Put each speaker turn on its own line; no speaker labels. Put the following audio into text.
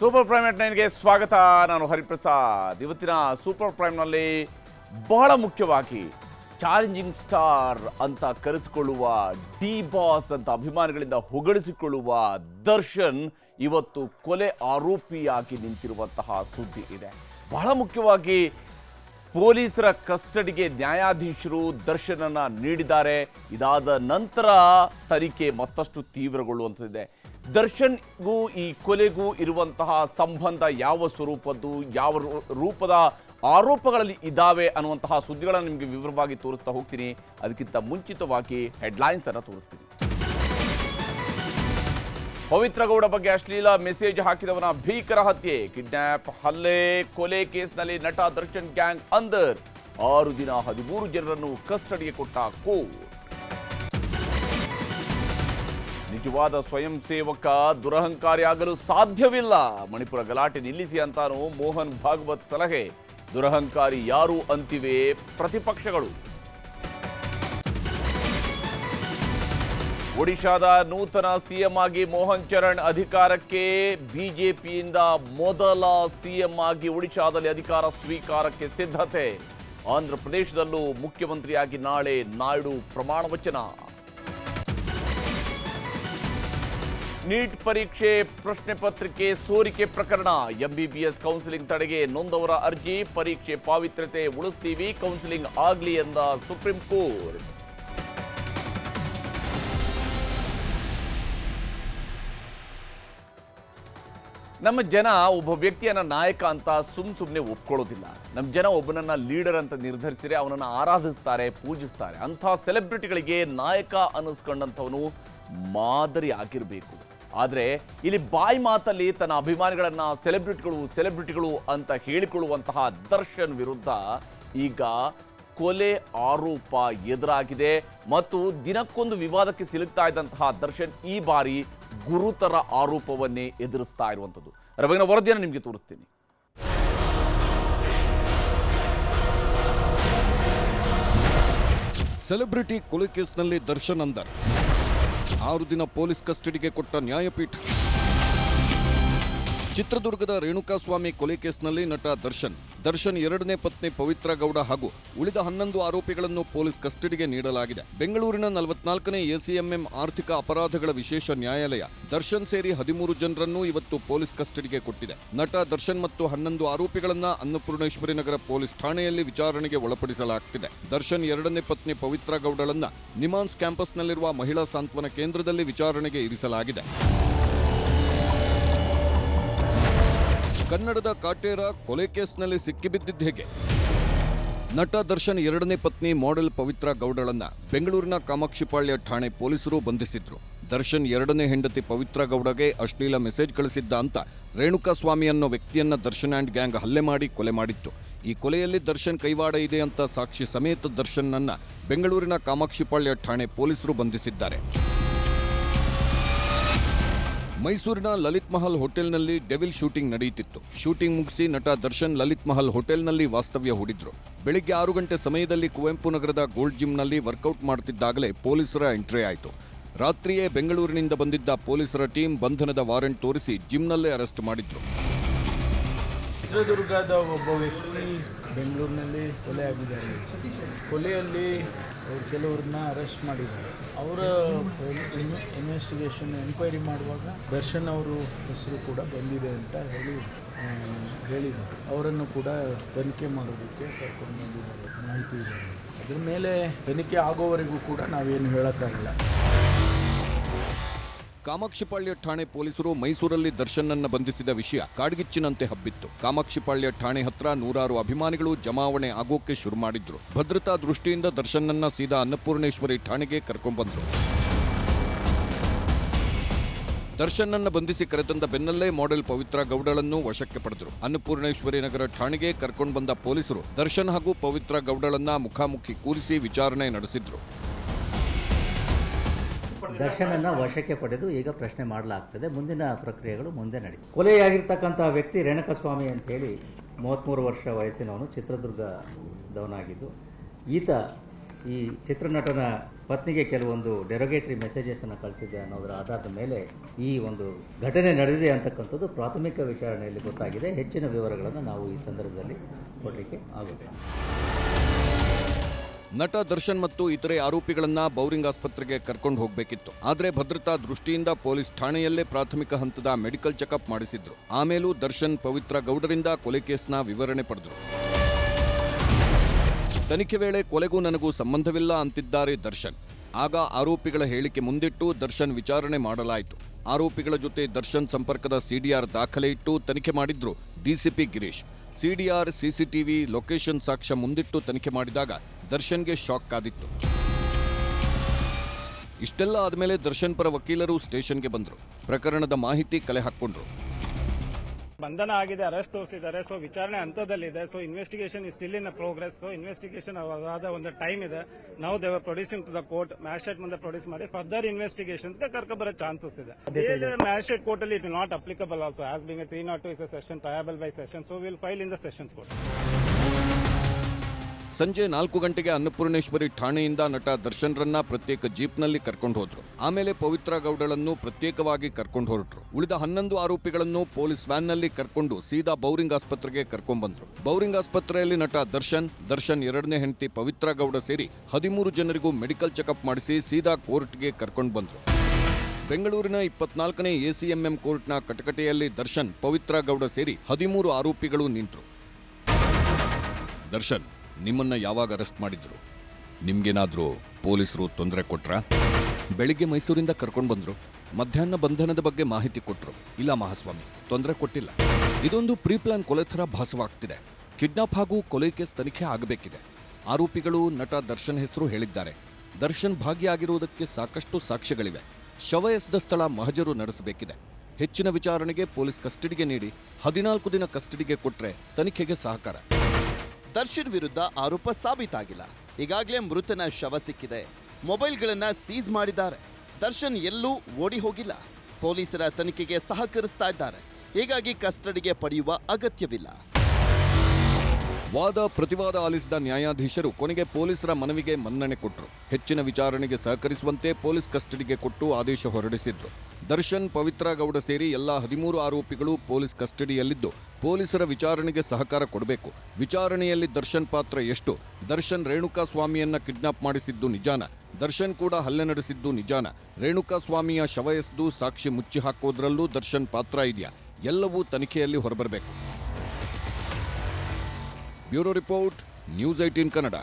Super prime ಎಟ್ ನೈನ್ಗೆ ಸ್ವಾಗತ. ನಾನು ಹರಿಪ್ರಸಾದ್. ಇವತ್ತಿನ ಸೂಪರ್ ಪ್ರೈಮ್ನಲ್ಲಿ ಬಹಳ ಮುಖ್ಯವಾಗಿ ಚಾಲೆಂಜಿಂಗ್ ಸ್ಟಾರ್ ಅಂತ ಕರೆಸಿಕೊಳ್ಳುವ, ಡಿ ಬಾಸ್ ಅಂತ ಅಭಿಮಾನಿಗಳಿಂದ ಹೊಗಳಿಸಿಕೊಳ್ಳುವ ದರ್ಶನ್ ಇವತ್ತು ಕೊಲೆ ಆರೋಪಿಯಾಗಿ ನಿಂತಿರುವಂತಹ ಸುದ್ದಿ ಇದೆ. ಬಹಳ ಮುಖ್ಯವಾಗಿ ಪೊಲೀಸರ ಕಸ್ಟಡಿಗೆ ನ್ಯಾಯಾಧೀಶರು ದರ್ಶನನ ನೀಡಿದ್ದಾರೆ. ಇದಾದ ನಂತರ ತನಿಖೆ ಮತ್ತಷ್ಟು ತೀವ್ರಗೊಳ್ಳುವಂಥದ್ದಿದೆ. ದರ್ಶನ್ಗೂ ಈ ಕೊಲೆಗೂ ಇರುವಂತಹ ಸಂಬಂಧ ಯಾವ ಸ್ವರೂಪದ್ದು, ಯಾವ ರೂಪದ ಆರೋಪಗಳಲ್ಲಿ ಇದ್ದಾವೆ ಅನ್ನುವಂತಹ ಸುದ್ದಿಗಳನ್ನು ನಿಮಗೆ ವಿವರವಾಗಿ ತೋರಿಸ್ತಾ ಹೋಗ್ತೀನಿ. ಅದಕ್ಕಿಂತ ಮುಂಚಿತವಾಗಿ ಹೆಡ್ಲೈನ್ಸ್ ಅನ್ನು ತೋರಿಸ್ತೀನಿ. ಪವಿತ್ರ ಗೌಡ ಬಗ್ಗೆ ಅಶ್ಲೀಲ ಮೆಸೇಜ್ ಹಾಕಿದವನ ಭೀಕರ ಹತ್ಯೆ, ಕಿಡ್ನಾಪ್, ಹಲ್ಲೆ, ಕೊಲೆ ಕೇಸ್ನಲ್ಲಿ ನಟ ದರ್ಶನ್ ಗ್ಯಾಂಗ್ ಅಂದರ್ ಆರು ದಿನ ಹದಿಮೂರು ಜನರನ್ನು ಕಸ್ಟಡಿಗೆ ಕೊಟ್ಟ ಕೋರ್ಟ್. ನಿಜವಾದ ಸ್ವಯಂ ಸೇವಕ, ದುರಹಂಕಾರಿಯಾಗಲು ಸಾಧ್ಯವಿಲ್ಲ. ಮಣಿಪುರ ಗಲಾಟೆ ನಿಲ್ಲಿಸಿ ಅಂತಾನು ಮೋಹನ್ ಭಾಗವತ್ ಸಲಹೆ. ದುರಹಂಕಾರಿ ಯಾರು ಅಂತಿವೆ ಪ್ರತಿಪಕ್ಷಗಳು. ಒಡಿಶಾದ ನೂತನ ಸಿಎಂ ಆಗಿ ಮೋಹನ್ ಚರಣ್ ಅಧಿಕಾರಕ್ಕೆ ಬಿಜೆಪಿಯಿಂದ ಮೊದಲ ಸಿಎಂ ಆಗಿ ಒಡಿಶಾದಲ್ಲಿ ಅಧಿಕಾರ ಸ್ವೀಕಾರಕ್ಕೆ ಸಿದ್ಧತೆ. ಆಂಧ್ರ ಪ್ರದೇಶದಲ್ಲೂ ಮುಖ್ಯಮಂತ್ರಿಯಾಗಿ ನಾಳೆ ನಾಯ್ಡು ಪ್ರಮಾಣ ವಚನ. ನೀಟ್ ಪರೀಕ್ಷೆ, ಪ್ರಶ್ನೆ ಪತ್ರಿಕೆ, ಸೋರಿಕೆ ಪ್ರಕರಣ. ಎಂಬಿಬಿಎಸ್ ಕೌನ್ಸಿಲಿಂಗ್ ತಡೆಗೆ ನೊಂದವರ ಅರ್ಜಿ, ಪರೀಕ್ಷೆ ಪಾವಿತ್ರ್ಯತೆ ಉಳಿಸ್ತೀವಿ ಕೌನ್ಸಿಲಿಂಗ್ ಆಗಲಿ ಎಂದ ಸುಪ್ರೀಂ ಕೋರ್ಟ್. ನಮ್ಮ ಜನ ಒಬ್ಬ ವ್ಯಕ್ತಿಯನ್ನ ನಾಯಕ ಅಂತ ಸುಮ್ ಸುಮ್ಮನೆ ಒಪ್ಕೊಳ್ಳೋದಿಲ್ಲ. ನಮ್ಮ ಜನ ಒಬ್ಬನನ್ನ ಲೀಡರ್ ಅಂತ ನಿರ್ಧರಿಸಿದ್ರೆ ಅವನನ್ನ ಆರಾಧಿಸ್ತಾರೆ, ಪೂಜಿಸ್ತಾರೆ. ಅಂಥ ಸೆಲೆಬ್ರಿಟಿಗಳಿಗೆ ನಾಯಕ ಅನ್ನಿಸ್ಕೊಂಡಂಥವನು ಮಾದರಿ ಆಗಿರಬೇಕು. ಆದರೆ ಇಲ್ಲಿ ಬಾಯಿ ಮಾತಲ್ಲಿ ತನ್ನ ಅಭಿಮಾನಿಗಳನ್ನು ಸೆಲೆಬ್ರಿಟಿಗಳು ಸೆಲೆಬ್ರಿಟಿಗಳು ಅಂತ ಹೇಳಿಕೊಳ್ಳುವಂತಹ ದರ್ಶನ್ ವಿರುದ್ಧ ಈಗ ಕೊಲೆ ಆರೋಪ ಎದುರಾಗಿದೆ ಮತ್ತು ದಿನಕ್ಕೊಂದು ವಿವಾದಕ್ಕೆ ಸಿಲುಕ್ತಾ ಇದ್ದಂತಹ ದರ್ಶನ್ ಈ ಬಾರಿ ಗುರುತರ ಆರೋಪವನ್ನೇ ಎದುರಿಸ್ತಾ ಇರುವಂಥದ್ದು. ಬಗೆಗಿನ ವರದಿಯನ್ನು ನಿಮಗೆ ತೋರಿಸ್ತೀನಿ.
ಸೆಲೆಬ್ರಿಟಿ ಕೊಲೆ ಕೇಸ್ನಲ್ಲಿ ದರ್ಶನ್ ಅಂದರ್. ಆರು ದಿನ ಪೊಲೀಸ್ ಕಸ್ಟಡಿಗೆ ಕೊಟ್ಟ ನ್ಯಾಯಪೀಠ. ಚಿತ್ರದುರ್ಗದ ರೇಣುಕಾಸ್ವಾಮಿ ಕೊಲೆ ಕೇಸ್ನಲ್ಲಿ ನಟ ದರ್ಶನ್. ದರ್ಶನ್ ಎರಡನೇ ಪತ್ನಿ ಪವಿತ್ರ ಗೌಡ ಹಾಗೂ ಉಳಿದ ಹನ್ನೊಂದು ಆರೋಪಿಗಳನ್ನು ಪೊಲೀಸ್ ಕಸ್ಟಡಿಗೆ ನೀಡಲಾಗಿದೆ. ಬೆಂಗಳೂರಿನ ನಲವತ್ನಾಲ್ಕನೇ ಎಸಿಎಂಎಂ ಆರ್ಥಿಕ ಅಪರಾಧಗಳ ವಿಶೇಷ ನ್ಯಾಯಾಲಯ ದರ್ಶನ್ ಸೇರಿ ಹದಿಮೂರು ಜನರನ್ನು ಇವತ್ತು ಪೊಲೀಸ್ ಕಸ್ಟಡಿಗೆ ಕೊಟ್ಟಿದೆ. ನಟ ದರ್ಶನ್ ಮತ್ತು ಹನ್ನೊಂದು ಆರೋಪಿಗಳನ್ನ ಅನ್ನಪೂರ್ಣೇಶ್ವರಿ ನಗರ ಪೊಲೀಸ್ ಠಾಣೆಯಲ್ಲಿ ವಿಚಾರಣೆಗೆ ಒಳಪಡಿಸಲಾಗ್ತಿದೆ. ದರ್ಶನ್ ಎರಡನೇ ಪತ್ನಿ ಪವಿತ್ರ ಗೌಡಳನ್ನ ನಿಮಾನ್ಸ್ ಕ್ಯಾಂಪಸ್ನಲ್ಲಿರುವ ಮಹಿಳಾ ಸಾಂತ್ವನ ಕೇಂದ್ರದಲ್ಲಿ ವಿಚಾರಣೆಗೆ ಇರಿಸಲಾಗಿದೆ. ಕನ್ನಡದ ಕಾಟೇರ ಕೊಲೆ ಕೇಸ್ನಲ್ಲಿ ಸಿಕ್ಕಿಬಿದ್ದಿದ್ದು ಹೇಗೆ? ನಟ ದರ್ಶನ್ ಎರಡನೇ ಪತ್ನಿ ಮಾಡೆಲ್ ಪವಿತ್ರ ಗೌಡಳನ್ನ ಬೆಂಗಳೂರಿನ ಕಾಮಾಕ್ಷಿಪಾಳ್ಯ ಠಾಣೆ ಪೊಲೀಸರು ಬಂಧಿಸಿದ್ರು. ದರ್ಶನ್ ಎರಡನೇ ಹೆಂಡತಿ ಪವಿತ್ರ ಗೌಡಗೆ ಅಶ್ಲೀಲ ಮೆಸೇಜ್ ಕಳಿಸಿದ್ದ ಅಂತ ರೇಣುಕಾಸ್ವಾಮಿ ಅನ್ನೋ ವ್ಯಕ್ತಿಯನ್ನ ದರ್ಶನ್ ಆ್ಯಂಡ್ ಗ್ಯಾಂಗ್ ಹಲ್ಲೆ ಮಾಡಿ ಕೊಲೆ ಮಾಡಿತ್ತು. ಈ ಕೊಲೆಯಲ್ಲಿ ದರ್ಶನ್ ಕೈವಾಡ ಇದೆ ಅಂತ ಸಾಕ್ಷಿ ಸಮೇತ ದರ್ಶನ್ನನ್ನ ಬೆಂಗಳೂರಿನ ಕಾಮಾಕ್ಷಿಪಾಳ್ಯ ಠಾಣೆ ಪೊಲೀಸರು ಬಂಧಿಸಿದ್ದಾರೆ. ಮೈಸೂರಿನ ಲಲಿತ್ ಮಹಲ್ ಹೋಟೆಲ್ನಲ್ಲಿ ಡೆವಿಲ್ ಶೂಟಿಂಗ್ ನಡೆಯುತ್ತಿತ್ತು. ಶೂಟಿಂಗ್ ಮುಗಿಸಿ ನಟ ದರ್ಶನ್ ಲಲಿತ್ ಮಹಲ್ ಹೋಟೆಲ್ನಲ್ಲಿ ವಾಸ್ತವ್ಯ ಹೂಡಿದ್ರು. ಬೆಳಿಗ್ಗೆ ಆರು ಗಂಟೆ ಸಮಯದಲ್ಲಿ ಕುವೆಂಪು ನಗರದ ಗೋಲ್ಡ್ ಜಿಮ್ನಲ್ಲಿ ವರ್ಕೌಟ್ ಮಾಡುತ್ತಿದ್ದಾಗಲೇ ಪೊಲೀಸರ ಎಂಟ್ರಿ ಆಯಿತು. ರಾತ್ರಿಯೇ ಬೆಂಗಳೂರಿನಿಂದ ಬಂದಿದ್ದ ಪೊಲೀಸರ ಟೀಮ್ ಬಂಧನದ ವಾರೆಂಟ್ ತೋರಿಸಿ ಜಿಮ್ನಲ್ಲೇ ಅರೆಸ್ಟ್ ಮಾಡಿದ್ರು.
ಚಿತ್ರದುರ್ಗದ ಒಬ್ಬ ವ್ಯಕ್ತಿ ಬೆಂಗಳೂರಿನಲ್ಲಿ ಕೊಲೆ ಆಗಿದ್ದಾರೆ. ಕೊಲೆಯಲ್ಲಿ ಅವ್ರು ಕೆಲವ್ರನ್ನ ಅರೆಸ್ಟ್ ಮಾಡಿದ್ದಾರೆ. ಅವರ ಇನ್ವೆಸ್ಟಿಗೇಷನ್ ಎನ್ಕ್ವೈರಿ ಮಾಡುವಾಗ ದರ್ಶನ್ ಅವರು ಹೆಸರು ಕೂಡ ಬಂದಿದೆ ಅಂತ ಹೇಳಿ ಹೇಳಿದ್ದಾರೆ. ಅವರನ್ನು ಕೂಡ ತನಿಖೆ ಮಾಡೋದಕ್ಕೆ ಕರ್ಕೊಂಡು ಬಂದಿದ್ದಾರೆ ಮಾಹಿತಿ ಇದೆ. ಅದ್ರ ಮೇಲೆ ತನಿಖೆ ಆಗೋವರೆಗೂ ಕೂಡ ನಾವೇನು ಹೇಳೋಕ್ಕಾಗಲ್ಲ.
ಕಾಮಾಕ್ಷಿಪಾಳ್ಯ ಠಾಣೆ ಪೊಲೀಸರು ಮೈಸೂರಲ್ಲಿ ದರ್ಶನ್ನನ್ನ ಬಂಧಿಸಿದ ವಿಷಯ ಕಾಡ್ಗಿಚ್ಚಿನಂತೆ ಹಬ್ಬಿತ್ತು. ಕಾಮಾಕ್ಷಿಪಾಳ್ಯ ಠಾಣೆ ಹತ್ರ ನೂರಾರು ಅಭಿಮಾನಿಗಳು ಜಮಾವಣೆ ಆಗೋಕೆ ಶುರು ಮಾಡಿದ್ರು. ಭದ್ರತಾ ದೃಷ್ಟಿಯಿಂದ ದರ್ಶನ್ನನ್ನ ಸೀದಾ ಅನ್ನಪೂರ್ಣೇಶ್ವರಿ ಠಾಣೆಗೆ ಕರ್ಕೊಂಡ್ಬಂದ್ರು. ದರ್ಶನ್ನನ್ನು ಬಂಧಿಸಿ ಕರೆತಂದ ಬೆನ್ನಲ್ಲೇ ಮಾಡೆಲ್ ಪವಿತ್ರ ಗೌಡಳನ್ನು ವಶಕ್ಕೆ ಪಡೆದರು. ಅನ್ನಪೂರ್ಣೇಶ್ವರಿ ನಗರ ಠಾಣೆಗೆ ಕರ್ಕೊಂಡು ಬಂದ ಪೊಲೀಸರು ದರ್ಶನ್ ಹಾಗೂ ಪವಿತ್ರ ಗೌಡಳನ್ನ ಮುಖಾಮುಖಿ ಕೂರಿಸಿ ವಿಚಾರಣೆ ನಡೆಸಿದ್ರು.
ದರ್ಶನನ್ನ ವಶಕ್ಕೆ ಪಡೆದು ಈಗ ಪ್ರಶ್ನೆ ಮಾಡಲಾಗ್ತದೆ. ಮುಂದಿನ ಪ್ರಕ್ರಿಯೆಗಳು ಮುಂದೆ ನಡೆಯುತ್ತೆ ಕೊಲೆಯಾಗಿರ್ತಕ್ಕಂತಹ ವ್ಯಕ್ತಿ ರೇಣುಕಸ್ವಾಮಿ ಅಂತ ಹೇಳಿ ಮೂವತ್ತ್ಮೂರು ವರ್ಷ ವಯಸ್ಸಿನವನು ಚಿತ್ರದುರ್ಗದವನಾಗಿದ್ದು ಈತ ಈ ಚಿತ್ರನಟನ ಪತ್ನಿಗೆ ಕೆಲವೊಂದು ಡೆರೋಗೇಟರಿ ಮೆಸೇಜಸ್ ಅನ್ನು ಕಳಿಸಿದೆ ಅನ್ನೋದರ ಆಧಾರದ ಮೇಲೆ ಈ ಒಂದು ಘಟನೆ ನಡೆದಿದೆ ಅಂತಕ್ಕಂಥದ್ದು ಪ್ರಾಥಮಿಕ ವಿಚಾರಣೆಯಲ್ಲಿ ಗೊತ್ತಾಗಿದೆ. ಹೆಚ್ಚಿನ ವಿವರಗಳನ್ನು ನಾವು ಈ ಸಂದರ್ಭದಲ್ಲಿ ಕೊಡಲಿಕ್ಕೆ ಆಗುತ್ತೆ
ನಟ ದರ್ಶನ್ ಮತ್ತು ಇತರೆ ಆರೋಪಿಗಳನ್ನ ಬೌರಿಂಗ್ ಆಸ್ಪತ್ರೆಗೆ ಕರ್ಕೊಂಡು ಹೋಗಬೇಕಿತ್ತು. ಆದರೆ ಭದ್ರತಾ ದೃಷ್ಟಿಯಿಂದ ಪೊಲೀಸ್ ಠಾಣೆಯಲ್ಲೇ ಪ್ರಾಥಮಿಕ ಹಂತದ ಮೆಡಿಕಲ್ ಚೆಕಪ್ ಮಾಡಿಸಿದ್ರು. ಆಮೇಲೂ ದರ್ಶನ್ ಪವಿತ್ರ ಗೌಡರಿಂದ ಕೊಲೆ ಕೇಸ್ನ ವಿವರಣೆ ಪಡೆದರು. ತನಿಖೆ ವೇಳೆ ಕೊಲೆಗೂ ನನಗೂ ಸಂಬಂಧವಿಲ್ಲ ಅಂತಿದ್ದಾರೆ ದರ್ಶನ್. ಆಗ ಆರೋಪಿಗಳ ಹೇಳಿಕೆ ಮುಂದಿಟ್ಟು ದರ್ಶನ್ ವಿಚಾರಣೆ ಮಾಡಲಾಯಿತು. ಆರೋಪಿಗಳ ಜೊತೆ ದರ್ಶನ್ ಸಂಪರ್ಕದ ಸಿಡಿಆರ್ ದಾಖಲೆ ಇಟ್ಟು ತನಿಖೆ ಮಾಡಿದ್ರು DCP Girish. CDR, CCTV, location ಸಾಕ್ಷ್ಯ ಮುಂದಿಟ್ಟು ತನಿಖೆ ಮಾಡಿದಾಗ ದರ್ಶನ್ಗೆ ಶಾಕ್ ಕಾದಿತ್ತು ಇಷ್ಟೆಲ್ಲ ಆದಮೇಲೆ ದರ್ಶನ್ ಪರ ವಕೀಲರು ಸ್ಟೇಷನ್ಗೆ ಬಂದರು. ಪ್ರಕರಣದ ಮಾಹಿತಿ ಕಲೆ ಹಾಕೊಂಡ್ರು
ಬಂಧನ ಆಗಿದೆ ಅರೆಸ್ಟ್ ತೋರಿಸಿದ್ದಾರೆ ಸೊ ವಿಚಾರಣೆ ಹಂತದಲ್ಲಿದೆ so investigation is still in progress so investigation ಆದ ಒಂದು ಟೈಮ್ ಇದೆ. ನಾವು they were producing to the court magistrate ಮುಂದೆ ಪ್ರೊಡ್ಯೂಸ್ ಮಾಡಿ ಫರ್ದರ್ ಇನ್ವೆಸ್ಟಿಗೇಷನ್ಸ್ ಕರ್ಕೊ ಬರೋ ಚಾನ್ಸಸ್ ಇದೆ. ಮ್ಯಾಜಿಸ್ಟ್ರೇಟ್ ಕೋರ್ಟ್ ಅಲ್ಲಿ it not applicable also as being three not two is session triable by session so will file in the sessions court
ಸಂಜೆ ನಾಲ್ಕು ಗಂಟೆಗೆ ಅನ್ನಪೂರ್ಣೇಶ್ವರಿ ಠಾಣೆಯಿಂದ ನಟ ದರ್ಶನ್ರನ್ನ ಪ್ರತ್ಯೇಕ ಜೀಪ್ನಲ್ಲಿ ಕರ್ಕೊಂಡು ಹೋದ್ರು. ಆಮೇಲೆ ಪವಿತ್ರ ಗೌಡಳನ್ನು ಪ್ರತ್ಯೇಕವಾಗಿ ಕರ್ಕೊಂಡು ಹೊರಟ್ರು. ಉಳಿದ ಹನ್ನೊಂದು ಆರೋಪಿಗಳನ್ನು ಪೊಲೀಸ್ ವ್ಯಾನ್ನಲ್ಲಿ ಕರ್ಕೊಂಡು ಸೀದಾ ಬೌರಿಂಗ್ ಆಸ್ಪತ್ರೆಗೆ ಕರ್ಕೊಂಡ್ಬಂದ್ರು ಬೌರಿಂಗ್ ಆಸ್ಪತ್ರೆಯಲ್ಲಿ ನಟ ದರ್ಶನ್ ದರ್ಶನ್ ಎರಡನೇ ಹೆಂಡತಿ ಪವಿತ್ರ ಗೌಡ ಸೇರಿ ಹದಿಮೂರು ಜನರಿಗೂ ಮೆಡಿಕಲ್ ಚೆಕಪ್ ಮಾಡಿಸಿ ಸೀದಾ ಕೋರ್ಟ್ಗೆ ಕರ್ಕೊಂಡು ಬಂದ್ರು. ಬೆಂಗಳೂರಿನ ಇಪ್ಪತ್ನಾಲ್ಕನೇ ಎಸಿಎಂಎಂ ಕೋರ್ಟ್ನ ಕಟಕಟೆಯಲ್ಲಿ ದರ್ಶನ್, ಪವಿತ್ರ ಗೌಡ ಸೇರಿ ಹದಿಮೂರು ಆರೋಪಿಗಳು ನಿಂತರು. ದರ್ಶನ್ ನಿಮ್ಮನ್ನ ಯಾವಾಗ ಅರೆಸ್ಟ್ ಮಾಡಿದ್ರು? ನಿಮ್ಗೇನಾದರೂ ಪೊಲೀಸರು ತೊಂದರೆ ಕೊಟ್ರ? ಬೆಳಿಗ್ಗೆ ಮೈಸೂರಿಂದ ಕರ್ಕೊಂಡು ಬಂದ್ರು. ಮಧ್ಯಾಹ್ನ ಬಂಧನದ ಬಗ್ಗೆ ಮಾಹಿತಿ ಕೊಟ್ಟರು ಇಲ್ಲ ಮಹಾಸ್ವಾಮಿ, ತೊಂದರೆ ಕೊಟ್ಟಿಲ್ಲ. ಇದೊಂದು ಪ್ರೀ ಪ್ಲಾನ್ ಕೊಲೆ ಥರ ಭಾಸವಾಗ್ತಿದೆ. ಕಿಡ್ನಾಪ್ ಹಾಗೂ ಕೊಲೆ ಕೇಸ್ ತನಿಖೆ ಆಗಬೇಕಿದೆ. ಆರೋಪಿಗಳು ನಟ ದರ್ಶನ್ ಹೆಸರು ಹೇಳಿದ್ದಾರೆ. ದರ್ಶನ್ ಭಾಗಿಯಾಗಿರುವುದಕ್ಕೆ ಸಾಕಷ್ಟು ಸಾಕ್ಷ್ಯಗಳಿವೆ. ಶವ ಎಸೆದ ಸ್ಥಳ ಮಹಜರು ನಡೆಸಬೇಕಿದೆ. ಹೆಚ್ಚಿನ ವಿಚಾರಣೆಗೆ ಪೊಲೀಸ್ ಕಸ್ಟಡಿಗೆ ನೀಡಿ ಹದಿನಾಲ್ಕು ದಿನ ಕಸ್ಟಡಿಗೆ ಕೊಟ್ಟರೆ ತನಿಖೆಗೆ ಸಹಕಾರ.
ದರ್ಶನ್ ವಿರುದ್ಧ ಆರೋಪ ಸಾಬೀತಾಗಿಲ್ಲ. ಈಗಾಗಲೇ ಮೃತನ ಶವ ಸಿಕ್ಕಿದೆ. ಮೊಬೈಲ್ಗಳನ್ನ ಸೀಸ್ ಮಾಡಿದ್ದಾರೆ. ದರ್ಶನ್ ಎಲ್ಲೂ ಓಡಿ ಹೋಗಿಲ್ಲ. ಪೊಲೀಸರ ತನಿಖೆಗೆ ಸಹಕರಿಸ್ತಾ ಇದ್ದಾರೆ. ಹೀಗಾಗಿ ಕಸ್ಟಡಿಗೆ ಪಡೆಯುವ ಅಗತ್ಯವಿಲ್ಲ.
ವಾದ ಪ್ರತಿವಾದ ಆಲಿಸಿದ ನ್ಯಾಯಾಧೀಶರು ಕೊನೆಗೆ ಪೊಲೀಸರ ಮನವಿಗೆ ಮನ್ನಣೆ ಕೊಟ್ಟರು ಹೆಚ್ಚಿನ ವಿಚಾರಣೆಗೆ ಸಹಕರಿಸುವಂತೆ ಪೊಲೀಸ್ ಕಸ್ಟಡಿಗೆ ಕೊಟ್ಟು ಆದೇಶ ಹೊರಡಿಸಿದ್ರು. ದರ್ಶನ್, ಪವಿತ್ರ ಗೌಡ ಸೇರಿ ಎಲ್ಲ ಹದಿಮೂರು ಆರೋಪಿಗಳು ಪೊಲೀಸ್ ಕಸ್ಟಡಿಯಲ್ಲಿದ್ದು ಪೊಲೀಸರ ವಿಚಾರಣೆಗೆ ಸಹಕಾರ ಕೊಡಬೇಕು. ವಿಚಾರಣೆಯಲ್ಲಿ ದರ್ಶನ್ ಪಾತ್ರ ಎಷ್ಟು? ದರ್ಶನ್ ರೇಣುಕಾ ಸ್ವಾಮಿಯನ್ನ ಕಿಡ್ನಾಪ್ ಮಾಡಿಸಿದ್ದು ನಿಜಾನ? ದರ್ಶನ್ ಕೂಡ ಹಲ್ಲೆ ನಡೆಸಿದ್ದು ನಿಜಾನ? ರೇಣುಕಾ ಸ್ವಾಮಿಯ ಶವ ಎಸೆದು ಸಾಕ್ಷಿ ಮುಚ್ಚಿ ಹಾಕೋದ್ರಲ್ಲೂ ದರ್ಶನ್ ಪಾತ್ರ ಇದೆಯಾ? ಎಲ್ಲವೂ ತನಿಖೆಯಲ್ಲಿ ಹೊರಬರಬೇಕು. Bureau report, news eighteen Kannada.